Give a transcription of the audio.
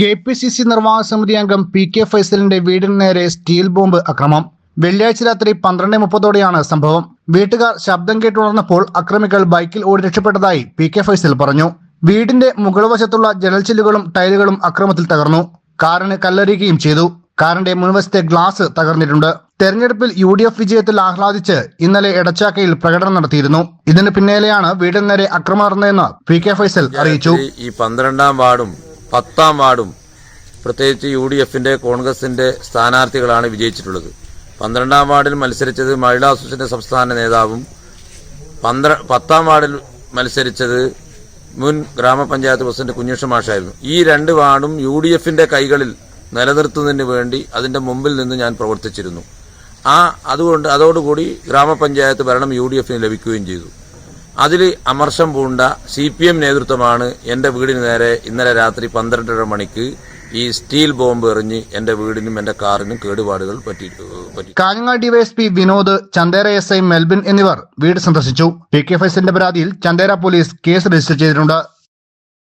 K P C C നിർവാഹക സമിതി അംഗം പി കെ ഫൈസലിന്റെ വീടിന് നേരെ സ്റ്റീൽ ബോംബ് അക്രമം. വെള്ളിയാഴ്ച രാത്രി പന്ത്രണ്ട് മുപ്പതോടെയാണ് സംഭവം. വീട്ടുകാർ ശബ്ദം കേട്ടുണർന്നപ്പോൾ അക്രമികൾ ബൈക്കിൽ ഓടി രക്ഷപ്പെട്ടതായി പി കെ ഫൈസൽ പറഞ്ഞു. വീടിന്റെ മുകൾ വശത്തുള്ള ജനൽച്ചില്ലുകളും ടൈലുകളും അക്രമത്തിൽ തകർന്നു. കാറിന് കല്ലെറിയുകയും ചെയ്തു. കാറിന്റെ മുൻവശത്തെ ഗ്ലാസ് തകർന്നിട്ടുണ്ട്. തെരഞ്ഞെടുപ്പിൽ യു ഡി എഫ് വിജയത്തിൽ ആഹ്ലാദിച്ച് ഇന്നലെ എടച്ചാക്കയിൽ പ്രകടനം നടത്തിയിരുന്നു. ഇതിന് പിന്നാലെയാണ് വീടിന് നേരെ അക്രമം നടന്നതെന്ന് പി കെ ഫൈസൽ അറിയിച്ചു. ഈ പന്ത്രണ്ടാം വാർഡും പത്താം വാർഡും പ്രത്യേകിച്ച് യു ഡി എഫിന്റെ കോൺഗ്രസിന്റെ സ്ഥാനാർത്ഥികളാണ് വിജയിച്ചിട്ടുള്ളത്. പന്ത്രണ്ടാം വാർഡിൽ മത്സരിച്ചത് മഹിളാ അസോസിയേഷൻ സംസ്ഥാന നേതാവും പന്ത്ര പത്താം വാർഡിൽ മത്സരിച്ചത് മുൻ ഗ്രാമപഞ്ചായത്ത് പ്രസിഡന്റ് കുഞ്ഞുഷ മാഷായിരുന്നു. ഈ രണ്ട് വാർഡും യു ഡി എഫിന്റെ കൈകളിൽ നിലനിർത്തുന്നതിന് വേണ്ടി അതിന്റെ മുമ്പിൽ നിന്ന് ഞാൻ പ്രവർത്തിച്ചിരുന്നു. ആ അതുകൊണ്ട് അതോടുകൂടി ഗ്രാമപഞ്ചായത്ത് ഭരണം യു ഡി എഫിന് ലഭിക്കുകയും ചെയ്തു. അതിൽ അമർഷം പൂണ്ട സി പി എം നേതൃത്വമാണ് എന്റെ വീടിന് നേരെ ഇന്നലെ രാത്രി പന്ത്രണ്ടര മണിക്ക് ഈ സ്റ്റീൽ ബോംബ് എറിഞ്ഞ് എന്റെ വീടിനും എന്റെ കാറിനും കേടുപാടുകൾ പറ്റി Kanhangad DYSP Vinod Chandera S I Melbin എന്നിവർ വീട് സന്ദർശിച്ചു. പി കെ ഫൈസിന്റെ പരാതിയിൽ ചന്ദേര പോലീസ് കേസ് രജിസ്റ്റർ ചെയ്തിട്ടുണ്ട്.